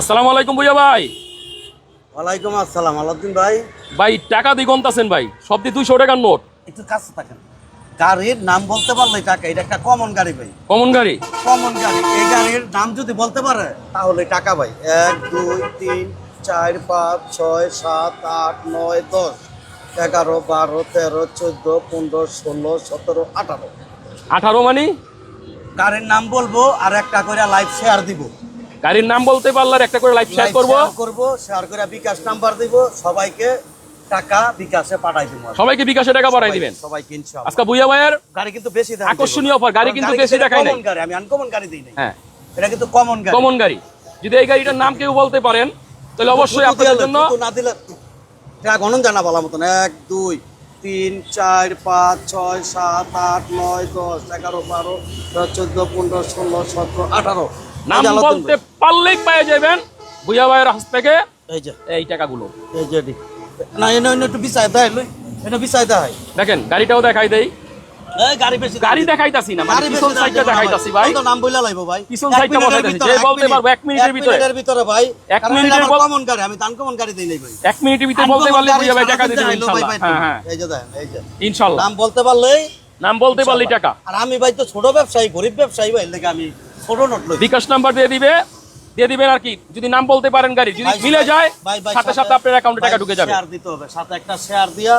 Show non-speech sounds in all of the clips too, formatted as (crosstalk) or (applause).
আসসালামু আলাইকুম ভুইয়া ভাই। ওয়ালাইকুম আসসালাম আলাউদ্দিন ভাই। ভাই টাকা দিয়ে গন্তাছেন ভাই সব দিয়ে দুইশো টাকার নোট। একটু কাছে থাকেন। গাড়ির নাম বলতে পারলে টাকা এটা একটা কমন গাড়ি ভাই। কমন গাড়ি? কমন গাড়ি। এই গাড়ির নাম যদি বলতে পারে তাহলে টাকা ভাই এক দুই তিন চার পাঁচ ছয় সাত আট নয় দশ এগারো বারো তেরো চোদ্দ পনেরো ষোলো সতেরো আঠারো। আঠারো মানে? গাড়ির নাম বলব আর একটা করে লাইভ শেয়ার দিব। গাড়ির নাম বলতে পারলে একটা করে লাইভ শেয়ার করব। করব শেয়ার করে বিকাশ নাম্বার দিব সবাইকে টাকা বিকাশে পাঠাই দিব। সবাইকে বিকাশে টাকা পাঠাই দিবেন। সবাইকে ইনশাআল্লাহ আজকে ভুইয়া ভাইয়ের গাড়ি কিন্তু বেশি দাম আকর্ষণীয় offer, গাড়ি কিন্তু বেশি দেখাই নাই। কমন গাড়ি আমি আনকমন গাড়ি দিই নাই। হ্যাঁ। এটা কিন্তু কমন গাড়ি। কমন গাড়ি। যদি এই গাড়িটার নাম কেউ বলতে পারেন তাহলে অবশ্যই আপনাদের জন্য না দিলে এটা গণন জানা বলা মতন। এক দুই তিন চার পাঁচ ছয় সাত আট নয় দশ এগারো বারো চোদ্দ পনেরো ষোলো সতেরো আঠারো। নাম বলতে পারলেই পেয়ে যাবেন ভুইয়া ভাইয়ের হাত থেকে এই যে। এই টাকাগুলো। এই যে না এনে এনে একটু বিছাই দেয় এটা বিছাই দেয়। দেখেন গাড়িটাও দেখাই দেই। এই গাড়ি বেশি গাড়ি দেখাইতাছি না মানে পিছন সাইডটা দেখাইতাছি ভাই। তো নাম বইলা লাইবো ভাই। পিছন এক সাইডটা বসাইতাছি, যে বলতে মিনিট- পারব এক মিনিটের এক ভিতরে। মিনিটের ভিতরে। ভাই। এক মিনিটের বল- কমন গাড়ি আমি গাড়ি দিই নাই ভাই। এক মিনিটের ভিতরে বলতে পারলে ভাই টাকা হ্যাঁ হ্যাঁ। এই যে দেখেন এই যে। নাম বলতে পারলেই নাম বলতে পারলেই টাকা। আর আমি ভাই তো ছোট ব্যবসায়ী গরিব ব্যবসায়ী ভাই লেগে আমি বিকাশ নাম্বার দিয়ে দিবে দিয়ে দিবেন আর কি যদি নাম বলতে পারেন গাড়ি যদি মিলে যায় সাথে সাথে আপনার অ্যাকাউন্টে টাকা ঢুকে যাবে। শেয়ার দিতে হবে সাথে একটা শেয়ার দিয়া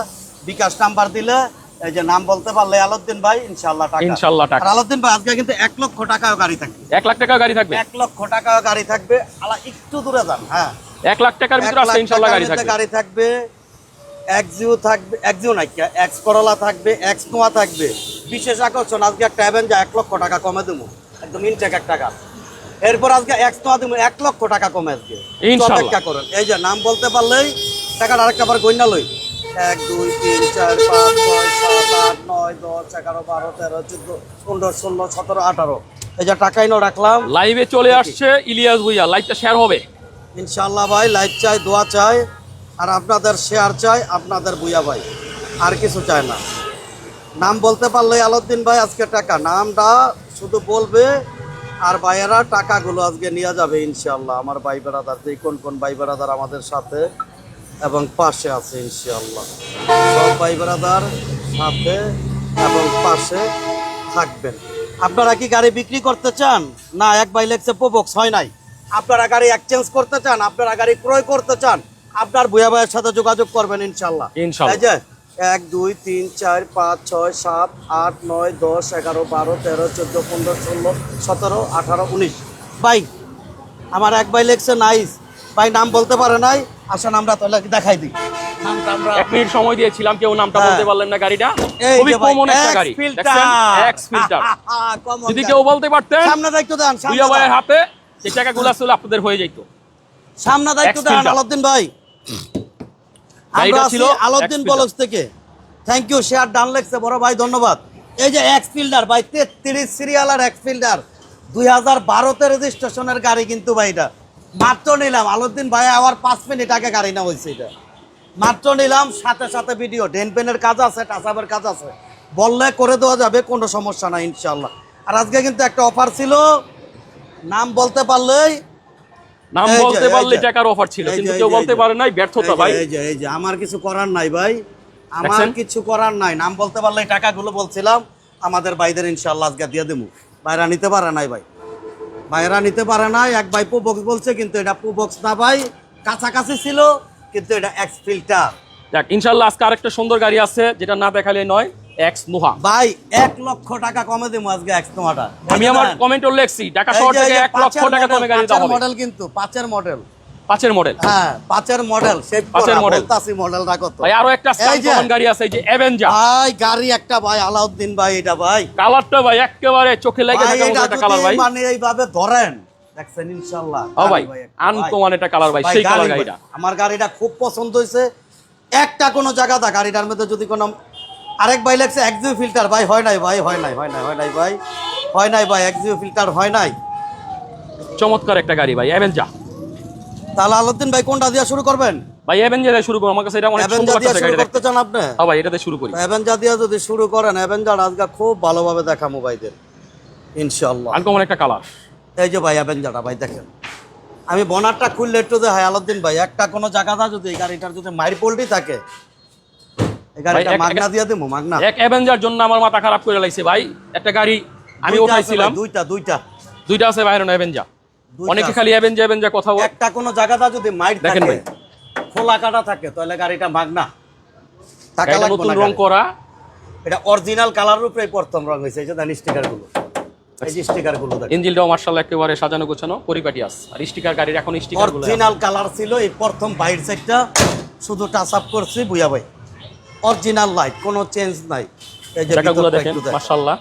বিকাশ নাম্বার দিলে এই যে নাম বলতে পারলে আলাউদ্দিন ভাই ইনশাআল্লাহ টাকা। ইনশাল্লাহ টাকা। আলাউদ্দিন ভাই আজকে কিন্তু এক লক্ষ টাকাও গাড়ি থাকবে। এক লাখ টাকা গাড়ি থাকবে। এক লক্ষ টাকাও গাড়ি থাকবে। আলা একটু দূরে যান হ্যাঁ। এক লাখ টাকার ভিতরে আছে ইনশাল্লাহ টাকার গাড়ি থাকবে। গাড়ি থাকবে। এক্সিও থাকবে এক্সিও নাই এক্স করলা থাকবে এক্স নোয়া থাকবে। বিশেষ আকর্ষণ আজকে একটা অ্যাভেঞ্জা এক লক্ষ টাকা কমে দেবো। একদম ইনটেক এক টাকা। এরপর আজকে দেবো এক লক্ষ টাকা কমে আজকে। অপেক্ষা করেন। এই যে নাম বলতে পারলেই টাকাটা আরেকটা বার গইনা লই। এক দুই তিন চার পাঁচ ছয় সাত আট নয় দশ এগারো বারো তেরো চোদ্দ পনেরো ষোলো সতেরো আঠারো। এই যে টাকাই নো রাখলাম। লাইভে চলে আসছে ইলিয়াস ভুইয়া। লাইভটা শেয়ার হবে। ইনশাল্লাহ ভাই লাইক চাই দোয়া চাই আর আপনাদের শেয়ার চাই আপনাদের বুয়া ভাই। আর কিছু চাই না। নাম বলতে পারলে আলাউদ্দিন ভাই আজকে টাকা। নামটা শুধু বলবে আর ভাইয়েরা টাকাগুলো আজকে নিয়ে যাবে ইনশাল্লাহ আমার ভাই বেড়াদার যে কোন কোন ভাই বেড়াদার আমাদের সাথে এবং পাশে আছে ইনশাল্লাহ সব ভাই বেড়াদার সাথে এবং পাশে থাকবেন। আপনারা কি গাড়ি বিক্রি করতে চান? না এক বাই লেগসে প্রবক্স হয় নাই? আপনারা গাড়ি এক্সচেঞ্জ করতে চান? আপনারা গাড়ি ক্রয় করতে চান? আপনার ভুয়া ভাইয়ের সাথে যোগাযোগ করবেন ইনশাল্লাহ ইনশাল্লাহ। এক দুই তিন চার পাঁচ ছয় সাত আট নয় দশ এগারো বারো তেরো চোদ্দ পনেরো ষোলো সতেরো আঠারো উনিশ। ভাই আমার এক ভাই লেগছে নাইস। ভাই নাম বলতে পারে নাই? আসেন আমরা তাহলে দেখাই দিই। নামটা এক মিনিট সময় দিয়েছিলাম কেউ নামটা হ্যাঁ। বলতে পারলেন না গাড়িটা। খুবই কমন একটা গাড়ি এক্স ফিল্টার (laughs) যদি কেউ বলতে পারতেন সামনে দায়িত্ব দেন সামনে ভাইয়ের। হাতে টাকাগুলো আসলে আপনাদের হয়ে যেত সামনে দায়িত্ব দেন X-Filter। আলাউদ্দিন ভাই। আমরা ছিল আলাউদ্দিন। বলস থেকে। থ্যাংক ইউ শেয়ার ডান লেগছে বড় ভাই ধন্যবাদ। এই যে এক্স ফিল্ডার ভাই তেত্রিশ সিরিয়াল আর এক্স ফিল্ডার দুই হাজার বারোতে রেজিস্ট্রেশনের গাড়ি কিন্তু ভাই এটা। মাত্র নিলাম আলাউদ্দিন ভাই আবার পাঁচ মিনিট আগে গাড়ি না হয়েছে এটা। মাত্র নিলাম সাথে সাথে ভিডিও ডেন পেনের কাজ আছে টাসাবের কাজ আছে। বললে করে দেওয়া যাবে কোনো সমস্যা নাই ইনশাল্লাহ আর আজকে কিন্তু একটা অফার ছিল নাম বলতে পারলেই নাম বলতে পারলে টাকার অফার ছিল কিন্তু কেউ বলতে পারে নাই ব্যর্থতা ভাই। এই যে এই যে আমার কিছু করার নাই ভাই। আমার কিছু করার নাই। নাম বলতে পারলে টাকাগুলো বলছিলাম আমাদের ভাইদের ইনশাল্লাহ আজকে দিয়ে দেবো ভাইরা নিতে পারে নাই ভাই। ভাইরা নিতে পারে নাই এক ভাই পো বক্স বলছে কিন্তু এটা পো বক্স না ভাই। কাছাকাছি ছিল কিন্তু এটা এক্স ফিল্টার দেখ ইনশাল্লাহ আজকে আরেকটা সুন্দর গাড়ি আছে যেটা না দেখালে নয়। এক্স নোহা ভাই এক লক্ষ টাকা কমে দেবো আজকে এক্স তোমাটা আমি আমার কমেন্টও লেখছি ঢাকা শহর থেকে এক লক্ষ টাকা কমে গাড়ি দেওয়া মডেল কিন্তু পাঁচের মডেল পাঁচের মডেল হ্যাঁ পাঁচের মডেল পাঁচের মডেল রাখো ভাই আরও একটা গাড়ি আছে যে অ্যাভেঞ্জার ভাই গাড়ি একটা ভাই আলাউদ্দিন ভাই এটা ভাই। কালারটা ভাই একেবারে চোখে লেগে মতো একটা কালার ভাই। মানে এইভাবে ধরেন দেখছেন ইনশাআল্লাহ ও ভাই আনকমন একটা কালার ভাই। ভাই, সেই কালার গাড়িটা। আমার গাড়িটা খুব পছন্দ হয়েছে। একটা কোনো জায়গা দা গাড়িটার মধ্যে যদি কোনো আরেক ভাই লাগছে এক্সিউ ফিল্টার। ভাই হয় নাই ভাই হয় নাই হয় নাই হয় নাই ভাই। হয় নাই ভাই এক্সিউ ফিল্টার হয় নাই। চমৎকার একটা গাড়ি ভাই অ্যাভেঞ্জার তাহলে আলাউদ্দিন ভাই কোনটা দিয়ে শুরু করবেন? ভাই অ্যাভেঞ্জার শুরু করো আমার কাছে এটা অনেক সুন্দর দিয়ে লাগতেছে শুরু করতে চান আপনি? হ্যাঁ ভাই এটাতে শুরু করি। অ্যাভেঞ্জার দিয়ে যদি শুরু করেন অ্যাভেঞ্জার আজকে খুব ভালোভাবে দেখা ভাইদের। ইনশাআল্লাহ। আনকমন একটা কালার এই যে ভাই অ্যাভেঞ্জারটা ভাই দেখেন। আমি বনারটা খুললে একটু দেখাই আলাউদ্দিন ভাই একটা কোনো জায়গাটা যদি এই গাড়িটার যদি মাইর পোল্টি থাকে মাগনা দিয়ে দেবো মাগনা। এক অ্যাভেঞ্জার জন্য আমার মাথা খারাপ করে লাগছে ভাই। একটা গাড়ি আমি উঠাইছিলাম। দুইটা দুইটা। দুইটা আছে বাইরে অ্যাভেঞ্জার অনেকে খালি অ্যাভেঞ্জার অ্যাভেঞ্জার কথা একটা কোনো জায়গাটা যদি মাইর দেখেন ভাই। খোলা কাটা থাকে তাহলে গাড়িটা মাগনা। টাকা লাগবে নতুন রং করা। এটা অরিজিনাল কালার উপরে প্রথম রং হয়েছে এই যে দেন স্টিকারগুলো এই যে স্টিকার দেখেন। ইঞ্জিনটাও মার্শাল একেবারে সাজানো গোছানো পরিপাটি আছে। আর স্টিকার গাড়ির এখন অরিজিনাল কালার ছিল এই প্রথম বাইর সাইডটা শুধু টাচ আপ করছি বুয়া ভাই। অরিজিনাল লাইট কোনো চেঞ্জ নাই। এই যে জায়গাগুলো দেখেন। মার্শাল্লাহ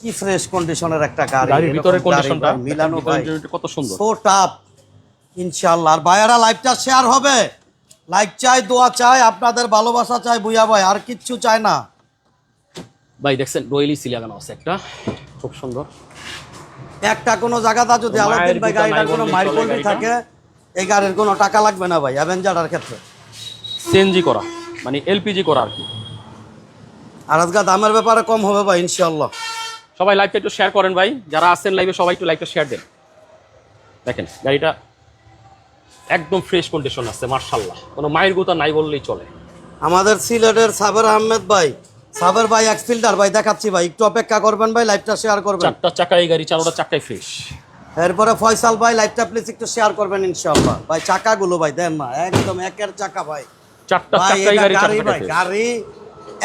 কি ফ্রেশ কন্ডিশনের একটা গাড়ি গাড়ির ভিতরে কন্ডিশনটা মিলানো ভাই। কত সুন্দর। সো টাপ ইনশাআল্লাহ। আর ভাইয়ারা লাইভটা শেয়ার হবে। লাইক চাই দোয়া চাই আপনাদের ভালোবাসা চাই বুয়া ভাই আর কিচ্ছু চাই না। ভাই দেখছেন রয়েলি সিল লাগানো আছে একটা। খুব সুন্দর। একটা কোনো জায়গাটা যদি আলাদিন ভাই নাই কোনো মাইল গাড়িটা। থাকে এই গাড়ির কোনো টাকা লাগবে না ভাই অ্যাভেঞ্জারের ক্ষেত্রে। সিএনজি করা। মানে এলপিজি করা আর কি। আর আজকে দামের ব্যাপারে কম হবে ভাই ইনশাআল্লাহ। সবাই লাইভটা একটু শেয়ার করেন ভাই যারা আছেন লাইভে সবাই একটু লাইভটা শেয়ার দেন। দেখেন গাড়িটা একদম ফ্রেশ কন্ডিশন আছে মার্শাল্লাহ। কোনো মায়ের গোতা নাই বললেই চলে। আমাদের সিলেটের সাবের আহমেদ ভাই সাবের ভাই এক ফিল্ডার ভাই দেখাচ্ছি ভাই একটু অপেক্ষা করবেন ভাই লাইভটা শেয়ার করবেন। চারটা চাকা এই গাড়ি চারোটা চারটাই ফ্রেশ এরপরে ফয়সাল ভাই লাইভটা প্লিজ একটু শেয়ার করবেন ইনশাআল্লাহ। ভাই চাকাগুলো ভাই দেন না একদম একের চাকা ভাই। চারটা এটা গাড়ি গাড়ি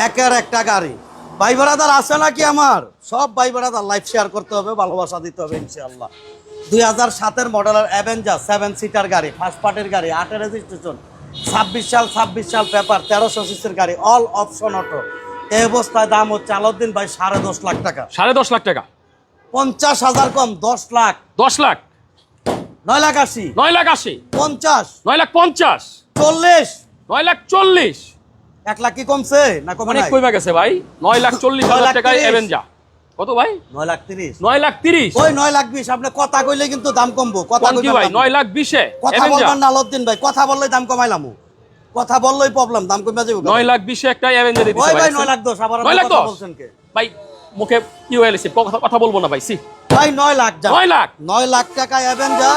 একের একটা গাড়ি। ভাই বেড়াদার আছে নাকি আমার? সব ভাই বেড়াদার লাইভ শেয়ার করতে হবে ভালোবাসা দিতে হবে ইনশাআল্লাহ। দুই হাজার সাতের মডেলের অ্যাভেঞ্জার সেভেন সিটার গাড়ি ফার্স্ট পার্টির গাড়ি আটের রেজিস্ট্রেশন ছাব্বিশ সাল ছাব্বিশ সাল পেপার তেরোশো সিসির গাড়ি অল অপশন অটো এই অবস্থায় দাম হচ্ছে আলাউদ্দিন ভাই সাড়ে দশ লাখ টাকা। সাড়ে দশ লাখ টাকা। পঞ্চাশ হাজার কম দশ লাখ। দশ লাখ। নয় লাখ আশি। নয় লাখ আশি। পঞ্চাশ। নয় লাখ পঞ্চাশ। চল্লিশ। নয় লাখ চল্লিশ এক লাখ কি কমছে না কমে অনেক কমে গেছে ভাই নয় লাখ চল্লিশ হাজার টাকায়। অ্যাভেঞ্জা কত ভাই নয় লাখ তিরিশ নয় লাখ তিরিশ ওই নয় লাখ বিশ আপনি কথা কইলে কিন্তু দাম কমবো কথা কোন কি ভাই নয় লাখ বিশে কথা বলবেন না আলাউদ্দিন ভাই কথা বললেই দাম কমাইলাম কথা বললেই প্রবলেম দাম কমে যাবে নয় লাখ বিশে একটা অ্যাভেঞ্জা দিতে ভাই নয় লাখ দশ আবার নয় লাখ দশ? ভাই মুখে কি হয়ে গেছে কথা কথা বলব না ভাই সি ভাই নয় লাখ যা নয় লাখ নয় লাখ টাকা যা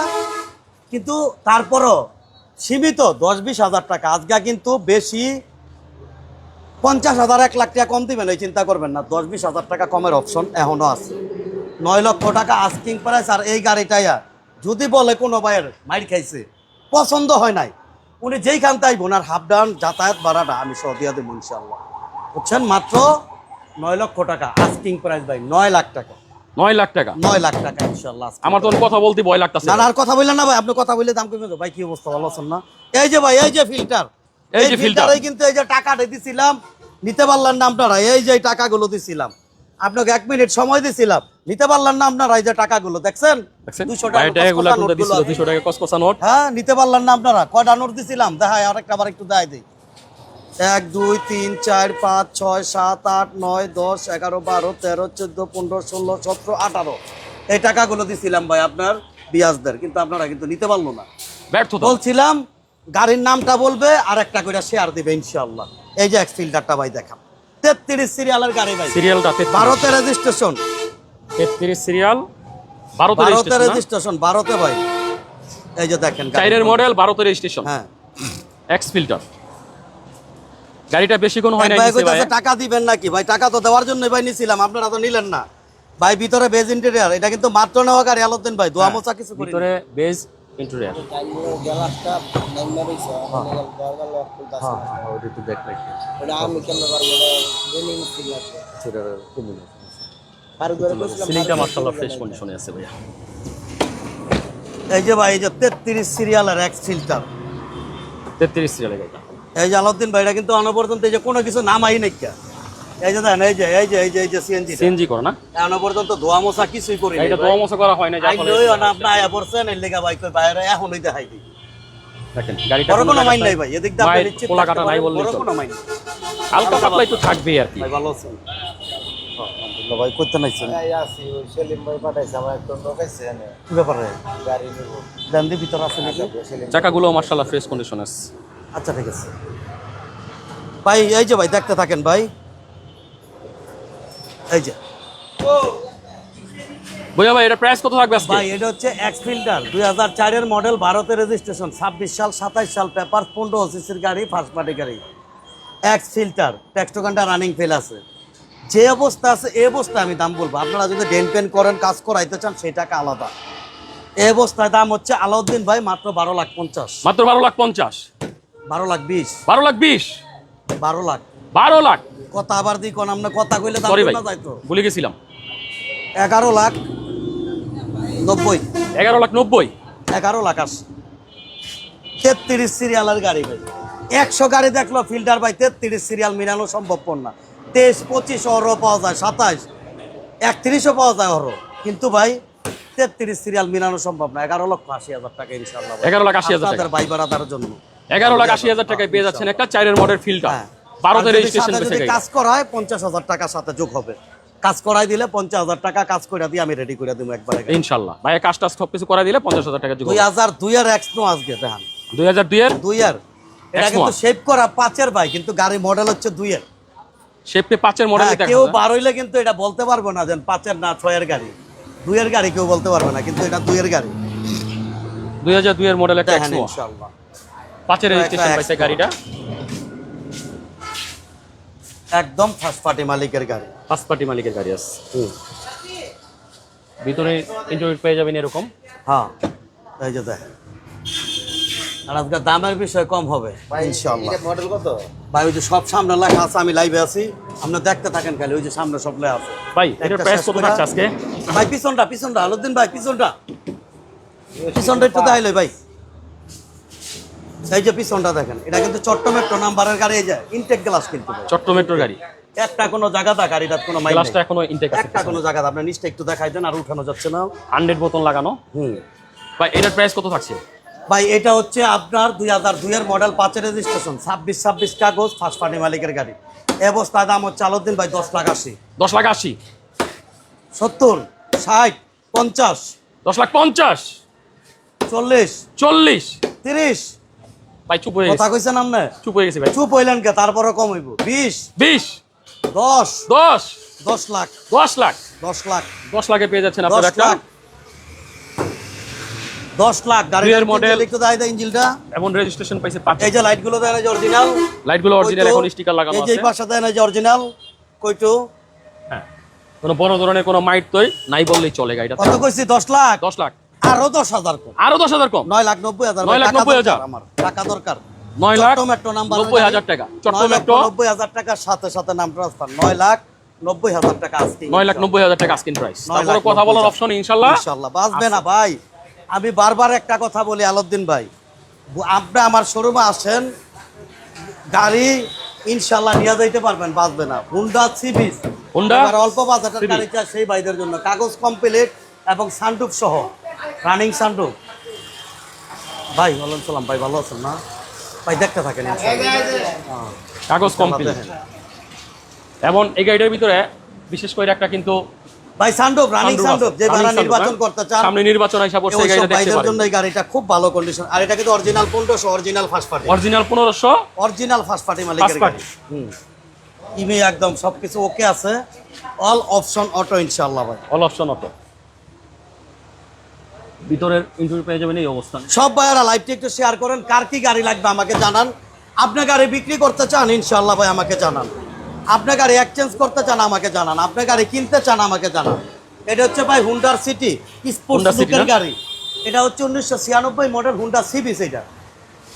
কিন্তু তারপরও সীমিত দশ বিশ হাজার টাকা। আজকে কিন্তু বেশি পঞ্চাশ হাজার, এক লাখ টাকা কম দিবেন, এই চিন্তা করবেন না। দশ বিশ হাজার টাকা কমের অপশন এখনও আছে। নয় লক্ষ টাকা আস্কিং প্রাইস আর এই গাড়িটাই যদি বলে কোনো ভাইয়ের মাইর খাইছে, পছন্দ হয় নাই, উনি যেইখান তাই ওনার হাফ ডাউন যাতায়াত ভাড়াটা আমি সহ দিয়া দেবো ইনশাল্লাহ বুঝছেন? মাত্র নয় লক্ষ টাকা আস্কিং প্রাইস ভাই, নয় লাখ টাকা। লাখ টাকা। লাখ টাকা আমার তো কথা বলতে ভয় লাগতাছে। না আর কথা বললেন না ভাই আপনি কথা বললে দাম কমে। ভাই কি অবস্থা ভালো আছেন না? এই যে ভাই এই যে ফিল্টার এই এই যে। ফিল্টারে কিন্তু এই যে টাকাটা দিছিলাম নিতে পারলেন না আপনারা এই যে টাকাগুলো দিছিলাম। আপনাকে এক মিনিট সময় দিছিলাম নিতে পারলেন না আপনারা এই যে টাকাগুলো দেখছেন? দেখছেন? 200 টাকা। দুশো নোট? হ্যাঁ নিতে পারলেন না আপনারা কয়টা নোট দিছিলাম? দেখায় আরেকটা আবার একটু দেয় দিই। এক দুই তিন চার পাঁচ ছয় সাত আট নয় দশ এগারো বারো তেরো চোদ্দ পনেরো ষোলো সতেরো আঠারো। এই টাকাগুলো দিছিলাম ভাই আপনার বিয়াজদের কিন্তু আপনারা কিন্তু নিতে পারল না। ব্যর্থতা। বলছিলাম গাড়ির নামটা বলবে আর একটা করে শেয়ার দিবে ইনশাল্লাহ এই যে এক্সফিল্ডারটা ভাই দেখাম তেত্রিশ সিরিয়ালের গাড়ি ভাই। সিরিয়ালটা ভারতে রেজিস্ট্রেশন তেত্রিশ সিরিয়াল বারোতে ভারতে রেজিস্ট্রেশন? ভারতে ভাই। এই যে দেখেন গাড়ি। মডেল ভারতের রেজিস্ট্রেশন হ্যাঁ। এক্স ফিল্টার গাড়িটা বেশি কোন হয় না টাকা দিবেন নাকি? ভাই টাকা তো দেওয়ার জন্য ভাই নিছিলাম আপনারা তো নিলেন না। ভাই ভিতরে বেজ ইন্টেরিয়ার এটা কিন্তু মাত্র নেওয়া গাড়ি আলোদ্দিন ভাই দোয়া মোচা কিছু করি ভিতরে বেজ ইন্টেরিয়র এটা সিলিংটা মার্শাল্লাহ ফ্রেশ কন্ডিশনে আছে ভাইয়া। এই যে ভাই এই যে তেত্রিশ সিরিয়ালের এক ফিল্টার তেত্রিশ সিরিয়ালের গাড়িটা। এই যে আলাউদ্দিন ভাই এটা কিন্তু অনপর্যন্ত এই যে কোনো কিছু নামাই নাই। এই যে দেখেন এই যে এই যে এই যে এই যে সিএনজি সিএনজি করে না? এখনও পর্যন্ত ধোয়া মোছা কিছুই করি এটা। তো মশা করা হয় না যার ফলে আইনই না আপনি আয়া পড়ছেন এর লেগা ভাই কই বাইরে এখনই দেখাই দিই। দেখেন গাড়িটা কোনো মাইন নাই ভাই। এদিক দিয়ে আপনি নিশ্চিত কোলা কাটা নাই বললেই কোনো মাইন নেই। হালকা পাতলা একটু থাকবেই আর কি। ভাই ভালো আছেন? হ্যাঁ, আলহামদুলিল্লাহ ভাই করতে নাইছেন এই আছি। ওই সেলিম ভাই পাঠাইছে আমার একটা এনে। কি ব্যাপারে? গাড়ি নিব। দেন দি ভিতর আছে নাকি? চাকাগুলো মার্শাল্লাহ ফ্রেশ কন্ডিশন আছে। আচ্ছা ঠিক আছে। ভাই এই যে ভাই দেখতে থাকেন ভাই। এই যে। ভাইয়া ভাই এটা প্রাইস কত থাকবে ভাই এটা হচ্ছে এক্স ফিল্টার দুই হাজার চারের মডেল ভারতের রেজিস্ট্রেশন ছাব্বিশ সাল সাতাইশ সাল পেপার পনেরো সিসির গাড়ি ফার্স্ট পার্টি গাড়ি। এক্স ফিল্টার টেক্সটোকানটা রানিং ফেল আছে। যে অবস্থা আছে এই অবস্থায় আমি দাম বলব। আপনারা যদি ডেন পেন করেন কাজ করাইতে চান সেই টাকা আলাদা। এই অবস্থায় দাম হচ্ছে আলাউদ্দিন ভাই মাত্র বারো লাখ পঞ্চাশ। মাত্র বারো লাখ পঞ্চাশ। বারো লাখ বিশ। বারো লাখ বিশ? বারো লাখ। বারো লাখ? কথা আবার দিই কোন আমরা কথা কইলে দাম সরি ভাই না যাইতো ভুলে গেছিলাম। এগারো লাখ নব্বই। এগারো লাখ নব্বই? এগারো লাখ আস। তেত্রিশ সিরিয়ালের গাড়ি ভাই। একশো গাড়ি দেখল ফিল্টার ভাই তেত্রিশ সিরিয়াল মিলানো সম্ভবপর না। তেইশ পঁচিশ অরো পাওয়া যায় সাতাইশ। একত্রিশও পাওয়া যায় অরো কিন্তু ভাই তেত্রিশ সিরিয়াল মিলানো সম্ভব না। এগারো লক্ষ আশি হাজার টাকা ইনশাল্লাহ। 11 লাখ 80 হাজার ভাই বারাদার জন্য। এগারো লাখ আশি হাজার টাকায় পেয়ে যাচ্ছেন একটা চারের মডেল ফিল্টার হ্যাঁ। ভারতের রেজিস্ট্রেশন কাজ করায় পঞ্চাশ হাজার টাকার সাথে যোগ হবে। কাজ করাই দিলে পঞ্চাশ হাজার টাকা কাজ করে দিয়ে আমি রেডি করে দেবো একবারে। ইনশাল্লাহ। ভাই কাজটা সব কিছু করে দিলে পঞ্চাশ হাজার টাকা দুই হাজার দুই আর এক্স নো আজকে দেখান। দুই হাজার দুইয়ের? দুই আর এটা কিন্তু। শেপ করা পাঁচের ভাই কিন্তু গাড়ি মডেল হচ্ছে দুই এর শেপে পাঁচের মডেল হ্যাঁ, কেউ বার হইলে কিন্তু এটা বলতে পারব না যে পাঁচের না ছয়ের গাড়ি। দুইয়ের গাড়ি কেউ বলতে পারবে না কিন্তু এটা দুইয়ের গাড়ি। দুই হাজার দুইয়ের মডেল একটা ইনশাআল্লাহ পাঁচের রেজিস্ট্রেশন পাইছে গাড়িটা। একদম ফার্স্ট পার্টি মালিকের গাড়ি। ফার্স্ট পার্টি মালিকের গাড়ি আছে ভিতরে ইন্টারভিউ পেয়ে যাবেন এরকম। হ্যাঁ এই যে দেখেন। আর আজকে দামের বিষয় কম হবে ইনশাআল্লাহ। এটা মডেল কত? ভাই ওই যে সব সামনে লেখা আছে আমি লাইভে আছি। আপনি দেখতে থাকেন খালি ওই যে সামনে সব লেখা আছে। ভাই একটা প্রাইস কত থাকছে আজকে? ভাই পিছনটা পিছনটা আলুদ্দিন ভাই পিছনটা। পিছনটা একটু দেখাইলে ভাই। এই যে পিছনটা দেখেন। এটা কিন্তু চট্টমেট্রো নাম্বারের গাড়ি এই যে ইনটেক গ্লাস কিন্তু চট্ট মেট্রোর গাড়ি। একটা কোনো জায়গা জায়গাটা গাড়িটার কোনো মাইল গ্লাসটা এখনও ইনটেক আছে একটা কোনো জায়গা আপনি নিচটা একটু দেখাই দেন আর উঠানো যাচ্ছে না। হান্ড্রেড বোতল লাগানো। হুম। ভাই এটার প্রাইস কত থাকছে? ভাই এটা হচ্ছে আপনার দুই হাজার দুইয়ের মডেল পাঁচের রেজিস্ট্রেশন ছাব্বিশ ছাব্বিশ কাগজ ফার্স্ট পার্টি মালিকের গাড়ি। অবস্থায় দাম হচ্ছে আলোদ্দিন ভাই দশ লাখ আশি। দশ লাখ আশি? সত্তর ষাট পঞ্চাশ দশ লাখ পঞ্চাশ? চল্লিশ চল্লিশ? তিরিশ ভাই চুপ হয়ে কথা কইছেন আপনি চুপ হয়ে গেছে ভাই। চুপ হইলেন কে? তারপরে কম হইব। বিশ। বিশ। দশ। দশ। দশ লাখ। দশ লাখ। দশ লাখ। দশ লাখে পেয়ে যাচ্ছেন আপনার একটা। লাখ। দশ লাখ। গাড়ির model। একটু দেয় দেয় ইঞ্জিলটা এমন রেজিস্ট্রেশন পাইছে পাঁচ এই যে লাইটগুলো দেয় না যে অরিজিনাল লাইটগুলো অরিজিনাল এখন স্টিকার লাগানো এই যে আছে। এই পাশে দেয় না যে অরিজিনাল কইটু হ্যাঁ। কোনো বড় ধরনের কোনো মাইট তৈ নাই বললেই চলে গাড়িটা। কত কইছি? দশ লাখ। দশ লাখ। আরও দশ হাজার কম। আরও দশ হাজার কম? নয় লাখ নব্বই হাজার নয় লাখ নব্বই হাজার। আমার টাকা দরকার। নয় লাখ নাম্বার নব্বই হাজার টাকা। নব্বই হাজার টাকার সাথে সাথে নাম ট্রান্সফার নয় লাখ নব্বই হাজার টাকা আজকে নয় লাখ নব্বই হাজার টাকা আস্কিন প্রাইস তারপরে কথা বলার অপশন ইনশাল্লাহ ইনশাল্লাহ বাঁচবে না ভাই। আমি বারবার একটা কথা বলি আলাউদ্দিন ভাই। আপনি আমার শোরুমে আসেন গাড়ি ইনশাল্লাহ নিয়ে যাইতে পারবেন বাঁচবে না। হুন্ডা সিবিস এবার অল্প Civic। সেই ভাইদের জন্য। কাগজ কমপ্লিট এবং সানডুপ সহ। রানিং সানডুপ ভাই ভালো সালাম। ভাই ভালো আছেন না? ভাই দেখতে থাকেন কাগজ কমপ্লিট। এবং এই গাড়িটার ভিতরে বিশেষ করে একটা কিন্তু ভাই সানডুপ রানিং আছে। যে ভাড়া নির্বাচন হ্যাঁ? করতে চান সামনে নির্বাচন হিসাব এই গাড়িটা দেখতে ভাইদের পারেন। জন্য এই গাড়িটা খুব ভালো কন্ডিশন আর এটা কিন্তু অরিজিনাল পনেরোশো অরিজিনাল ফার্স্ট পার্টি অরিজিনাল পনেরোশো। অরিজিনাল ফার্স্ট পার্টি মালিকের গাড়ি। হুম। ইমি একদম সবকিছু ওকে আছে। অল অপশন অটো ইনশাআল্লাহ ভাই। অল অপশন অটো ভিতরের ইন্টারভিউ পেয়ে যাবেন এই অবস্থান। সব ভাইয়ারা লাইভটি একটু শেয়ার করেন কার কি গাড়ি লাগবে আমাকে জানান। আপনি গাড়ি বিক্রি করতে চান ইনশাআল্লাহ ভাই আমাকে জানান। আপনি গাড়ি এক্সচেঞ্জ করতে চান আমাকে জানান। আপনি গাড়ি কিনতে চান আমাকে জানান। এটা হচ্ছে ভাই হুন্ডার সিটি স্পোর্টস? গাড়ি। এটা হচ্ছে উনিশশো ছিয়ানব্বই মডেল হুন্ডা সিবিস এটা।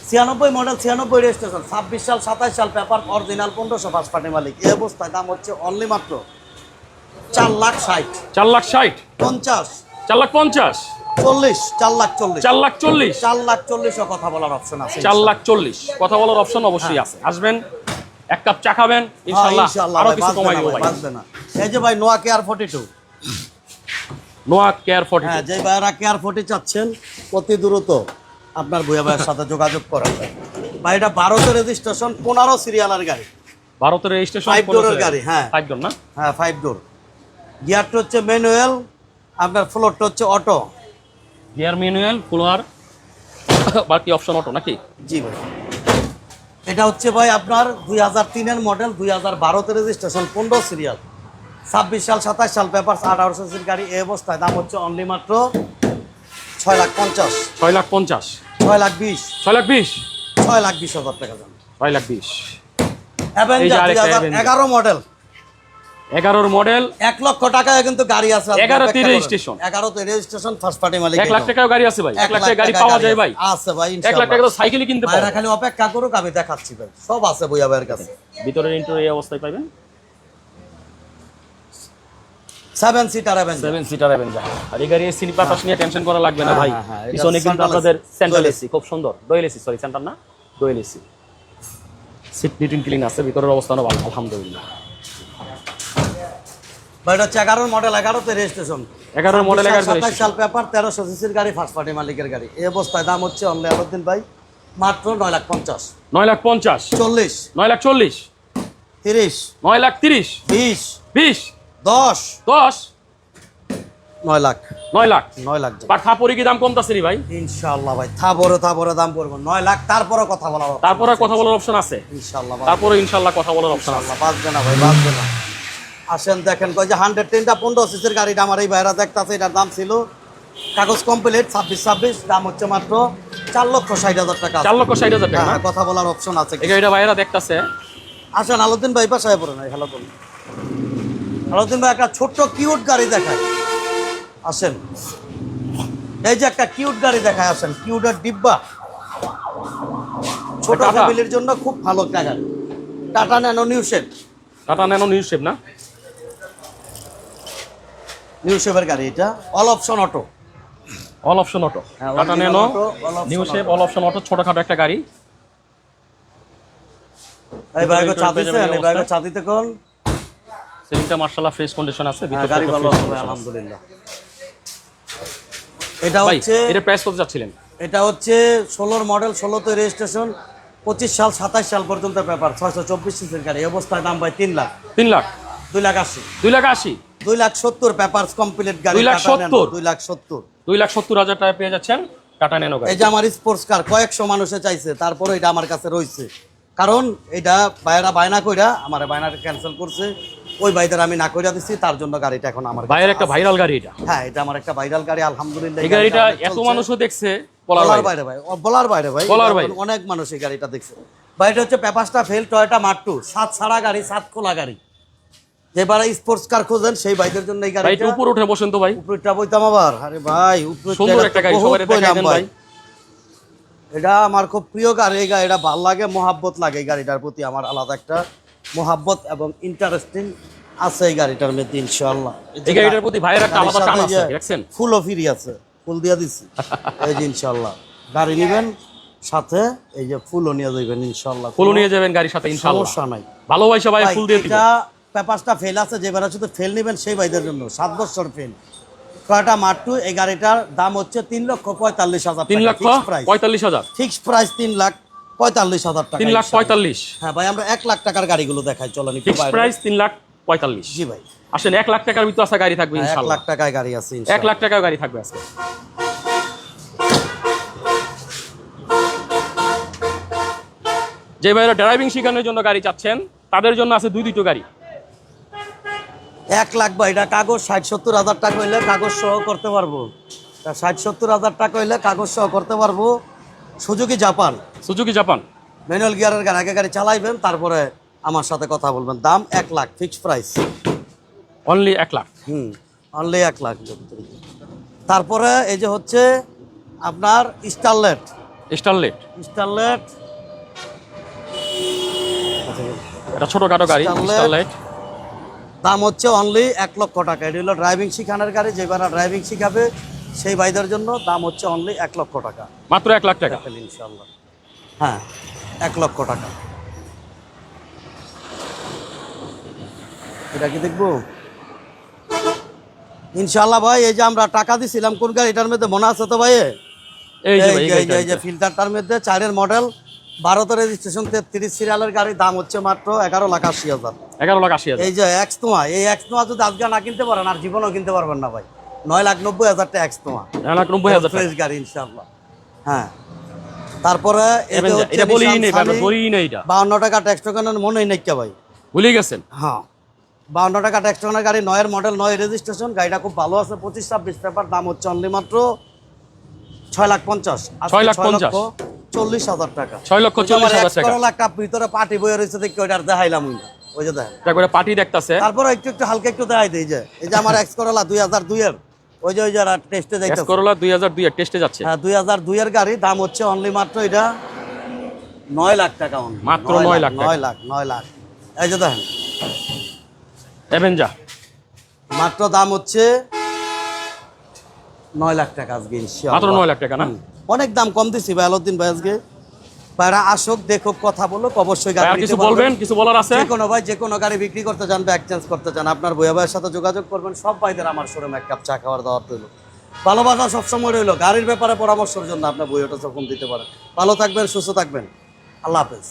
ছিয়ানব্বই মডেল ছিয়ানব্বই রেজিস্ট্রেশন ছাব্বিশ সাল সাতাশ সাল পেপার অরিজিনাল পনেরোশো পাঁচ পার্টি মালিক। এই অবস্থায় দাম হচ্ছে অনলি মাত্র চার লাখ ষাট। চার লাখ ষাট? পঞ্চাশ। চার লাখ পঞ্চাশ? চল্লিশ চার লাখ চল্লিশ। চার লাখ চল্লিশ। চার লাখ চল্লিশও কথা বলার অপশন আছে চার লাখ চল্লিশ। কথা বলার অপশন অবশ্যই আছে। আসবেন এক কাপ চা খাবেন হ্যাঁ, ইনশাআল্লাহ। আরও কিছু কমাই না ভাই, ভাই। না। এই যে ভাই নোয়া কেয়ার ফোর্টি টু নোয়া কেয়ার ফর্টি হ্যাঁ যে ভাইরা কেয়ার ফোর্টি চাচ্ছেন অতি দ্রুত আপনার ভুয়া ভাইয়ের সাথে যোগাযোগ করা ভাই এটা ভারতের রেজিস্ট্রেশন পনেরো সিরিয়ালের গাড়ি। ভারতের রেজিস্ট্রেশন গাড়ি, হ্যাঁ। ডোর না? হ্যাঁ ফাইভ ডোর গিয়ারটা হচ্ছে ম্যানুয়াল আপনার ফ্লোরটা হচ্ছে অটো গিয়ার ম্যানুয়াল কুলার বাকি অপশন অটো নাকি? জি ভাই। এটা হচ্ছে ভাই আপনার দুই হাজার তিনের মডেল দুই হাজার বারোতে রেজিস্ট্রেশন পনেরো সিরিয়াল ছাব্বিশ সাল সাতাশ সাল পেপার আঠারো সিসির গাড়ি এই অবস্থায় দাম হচ্ছে অনলি মাত্র ছয় লাখ পঞ্চাশ। ছয় লাখ পঞ্চাশ। ছয় লাখ বিশ। ছয় লাখ বিশ? ছয় লাখ বিশ হাজার টাকা দাম। ছয় লাখ বিশ। এগারো মডেল এগারোর মডেল এক লক্ষ টাকায় কিন্তু গাড়ি আছে আপনি 11 তে অপেক্ষা করেন। registration। 11 তে রেজিস্ট্রেশন ফার্স্ট পার্টি মালিক এক লাখ টাকাও গাড়ি আছে ভাই এক লাখ টাকা গাড়ি পাওয়া যায় ভাই। আছে ভাই এক লাখ টাকা তো সাইকেলই কিনতে খালি অপেক্ষা করুক আমি দেখাচ্ছি ভাই। সব আছে বইয়া ভাইয়ের কাছে। ভিতরের এই অবস্থায় পাবেন seven seater Avenger seven seater Avenger আর এই গাড়ি এসি বাতাস নিয়ে টেনশন করা লাগবে না হ্যাঁ, ভাই। হ্যাঁ, হ্যাঁ, পিছনে কিন্তু আপনাদের সেন্ট্রাল এসি খুব সুন্দর। এসি সরি না? এসি সিট নিটিং ক্লিন আছে ভিতরের অবস্থানও ভালো আলহামদুলিল্লাহ। ভাই এটা হচ্ছে এগারো মডেল এগারোতে রেজিস্ট্রেশন 11 model, 11 তে সাতাশ সাল পেপার তেরোশো সিসির গাড়ি ফার্স্ট পার্টি মালিকের গাড়ি। এই অবস্থায় দাম হচ্ছে অনলি আলাউদ্দিন ভাই মাত্র নয় লাখ পঞ্চাশ। নয় লাখ পঞ্চাশ। চল্লিশ। নয় লাখ চল্লিশ। তিরিশ। নয় লাখ তিরিশ। বিশ। বিশ। দশ। দশ। নয় লাখ। নয় লাখ। নয় লাখ। বা থাপরি কি দাম কমতাছে নি ভাই? ইনশাল্লাহ ভাই দাম পড়ব। নয় লাখ তারপরে কথা বলা তারপরে কথা বলার অপশন আছে। ইনশাল্লাহ তারপরে ইনশাল্লাহ কথা বলার অপশন আছে। বাঁচবে না ভাই বাঁচবে না। আসেন দেখেন কই যে হান্ড্রেড টেনটা পনেরো সিসির গাড়িটা আমার এই বাইরা দেখতেছে এটার দাম ছিল কাগজ কমপ্লিট ছাব্বিশ ছাব্বিশ দাম হচ্ছে মাত্র চার লক্ষ ষাট হাজার টাকা। চার লক্ষ ষাট হাজার টাকা হ্যাঁ, কথা বলার অপশন আছে গাড়িটা ভাইয়েরা দেখতাছে। আসেন আলাউদ্দিন ভাই পাশায় পড়ে নাই আলাউদ্দিন আলাউদ্দিন ভাই একটা ছোট্ট কিউট গাড়ি দেখায়। আসেন। এই যে একটা কিউট গাড়ি দেখায় আসেন কিউটের ডিব্বা। ছোট ফ্যামিলির জন্য খুব ভালো একটা গাড়ি। Tata Nano new shape. Tata Nano new shape না? নিউ শেপের গাড়ি এটা। All option auto all option auto Tata Nano new shape all option auto ছোটখাটো একটা গাড়ি। এই ভাইগো ভিতরে চা পেয়ে দিছেন যাবেন এই এই ভাইগো অবস্থায়। চা দিতে কোন? সিলিংটা মার্শাল্লাহ ফ্রেশ কন্ডিশন আছে হ্যাঁ, ভিতরটা গাড়ি ভালো। আলহামদুলিল্লাহ। এটা হচ্ছে এটা প্রাইস কত যাচ্ছিলেন? এটা হচ্ছে ষোলোর মডেল ষোলোতে রেজিস্ট্রেশন পঁচিশ সাল সাতাশ সাল পর্যন্ত পেপার ছয়শো চব্বিশ সিসির গাড়ি। অবস্থায় দাম ভাই তিন লাখ। তিন লাখ? দুই লাখ আশি। দুই লাখ আশি? দুই লাখ সত্তর পেপার কমপ্লিট গাড়ি দুই লাখ সত্তর? দুই লাখ সত্তর। দুই লাখ সত্তর হাজার টাকা পেয়ে যাচ্ছেন টাটা ন্যানো এই যে আমার স্পোর্টস কার কয়েকশো মানুষে চাইছে তারপরে এটা আমার কাছে রয়েছে। কারণ এটা বাইরা বায়না কইরা আমার বায়নাটা ক্যান্সেল করছে ওই ভাইদের আমি না কইরা দিচ্ছি তার জন্য গাড়িটা এখন আমার ভাইয়ের একটা ভাইরাল গাড়ি এটা। হ্যাঁ এটা আমার একটা ভাইরাল গাড়ি আলহামদুলিল্লাহ এই গাড়িটা এত মানুষও দেখছে বলার বাইরে। ভাই বলার বাইরে ভাই বলার বাইরে। অনেক মানুষ এই গাড়িটা দেখছে। ভাই এটা হচ্ছে পেপাসটা ফেল টয়টা মাট্টু সাত ছাড়া গাড়ি সাত খোলা গাড়ি। যেবারে স্পোর্টস কার খোঁজেন সেই ভাইদের জন্য এই গাড়িটা। একটু উঠে বসেন তো ভাই। উপরেরটা বইতাম আবার। আরে ভাই উপরে সুন্দর একটা গাড়ি সবাই দেখাই দেন ভাই। এটা আমার খুব প্রিয় গাড়ি এই গাড়িটা ভালো লাগে মোহাব্বত লাগে এই গাড়িটার প্রতি আমার আলাদা একটা মোহাব্বত এবং ইন্টারেস্টিং আছে এই গাড়িটার মধ্যে ইনশাআল্লাহ। এই গাড়িটার প্রতি ভাইয়ের একটা আলাদা টান আছে দেখছেন? ফুলও ফ্রি আছে ফুল দিয়ে দিছি। এই যে ইনশাল্লাহ গাড়ি নেবেন সাথে এই যে ফুলও নিয়ে যাবেন ইনশাল্লাহ ফুলও নিয়ে যাবেন গাড়ির সাথে ইনশাআল্লাহ। সমস্যা নাই। ভালোবাসা ভাই ফুল দিয়ে দিবেন। পেপারসটা ফেল আছে যে বেড়া শুধু ফেল নেবেন সেই ভাইদের জন্য সাত বছর ফেল টয়টা মাট্টু এই গাড়িটার দাম হচ্ছে তিন লক্ষ পঁয়তাল্লিশ হাজার তিন লক্ষ পঁয়তাল্লিশ হাজার। ফিক্সড প্রাইস তিন লাখ পঁয়তাল্লিশ হাজার টাকা তিন লাখ পঁয়তাল্লিশ। হ্যাঁ ভাই আমরা এক লাখ টাকার গাড়িগুলো দেখাই চলেন ফিক্সড প্রাইস তিন লাখ পঁয়তাল্লিশ। জি ভাই। আসেন এক লাখ টাকার ভিতরে আসা গাড়ি থাকবে হ্যাঁ, এক লাখ টাকায় গাড়ি আছে এক লাখ টাকার গাড়ি থাকবে আজকে। যে ভাইরা ড্রাইভিং শেখানোর জন্য গাড়ি চাচ্ছেন তাদের জন্য আছে দুই দুটো গাড়ি। এক লাখ বা এটা কাগজ ষাট সত্তর হাজার টাকা হইলে কাগজ সহ করতে পারব। তা ষাট সত্তর হাজার টাকা হইলে কাগজ সহ করতে পারব। Suzuki Japan. Suzuki Japan. Manual গিয়ারের গাড়ি আগে গাড়ি চালাইবেন তারপরে আমার সাথে কথা বলবেন। দাম এক লাখ ফিক্সড প্রাইস অনলি এক লাখ। হুম অনলি এক লাখ। তারপরে এই যে হচ্ছে আপনার স্টারলেট স্টারলেট স্টারলেট এটা ছোটখাটো গাড়ি Starlet। দাম হচ্ছে অনলি এক লক্ষ টাকা। এটি হলো ড্রাইভিং শিখানোর গাড়ি যে যারা ড্রাইভিং শিখাবে সেই ভাইদের জন্য দাম হচ্ছে অনলি এক লক্ষ টাকা। মাত্র এক লাখ টাকা? ইনশাল্লাহ হ্যাঁ এক লক্ষ টাকা। এটা কি দেখব? ইনশাল্লাহ ভাই এই যে আমরা টাকা দিছিলাম কোন গাড়িটার মধ্যে মনে আছে তো ভাই? এই যে। ফিল্টারটার মধ্যে চারের মডেল ভারতের রেজিস্ট্রেশন তেত্রিশ সিরিয়ালের গাড়ির দাম হচ্ছে মাত্র এগারো লাখ আশি হাজার। এগারো লাখ আশি এই যে এক্স তোমা এই এক্স তোমা যদি আজকে না কিনতে পারেন আর জীবনেও কিনতে পারবেন না ভাই। নয় লাখ নব্বই হাজার টাকা এক্স তোমা। এক লাখ নব্বই হাজার ফ্রেশ গাড়ি ইনশাল্লাহ হ্যাঁ। তারপরে এটা বলি নেই বলি নেই এটা। বাউন্ন টাকা ট্যাক্স টোকেন মনেই নাই কে ভাই? ভুলে গেছেন? হ্যাঁ। বাউন্ন টাকা ট্যাক্স টাকার গাড়ি নয়ের মডেল নয় রেজিস্ট্রেশন গাড়িটা খুব ভালো আছে পঁচিশ ছাব্বিশ পেপার দাম হচ্ছে অনলি মাত্র ছয় লাখ পঞ্চাশ। ছয় লাখ পঞ্চাশ। চল্লিশ হাজার টাকা। ছয় লক্ষ চল্লিশ হাজার টাকা। একটা ভিতরে পার্টি বইয়ে রয়েছে দেখি ওইটা দেখাইলাম না। ওই যে দেখেন। একবারে পার্টি দেখতাছে। তারপরে একটু একটু হালকা একটু দেখাই দিই যে এই যে আমার এক্স করলা দুই হাজার দুইয়ের ওই যে ওই যে টেস্টে করোলা দুই টেস্টে যাচ্ছে। হ্যাঁ দুই হাজার দুইয়ের গাড়ি দাম হচ্ছে অনলি মাত্র এটা নয় লাখ টাকা only। মাত্র নয় লাখ। নয় লাখ নয় লাখ। এই যে দেখেন। অ্যাভেঞ্জা মাত্র দাম হচ্ছে নয় লাখ টাকা আজকে মাত্র নয় লাখ টাকা না? অনেক দাম কম দিছি ভাই আলোদ্দিন ভাই আজকে। ভাইরা আসুক দেখুক কথা বলুক অবশ্যই গাড়ি কিছু বলবেন। কিছু বলার আছে? যে কোনো ভাই যে কোনো গাড়ি বিক্রি করতে চান বা এক্সচেঞ্জ করতে চান আপনার বইয়া ভাইয়ের সাথে যোগাযোগ করবেন। সব ভাইদের আমার শোরুমে এক কাপ চা খাওয়ার দাওয়াত রইল। ভালোবাসা সবসময় রইল। গাড়ির ব্যাপারে পরামর্শের জন্য আপনার বইটা যখন দিতে পারেন। ভালো থাকবেন সুস্থ থাকবেন। আল্লাহ হাফেজ।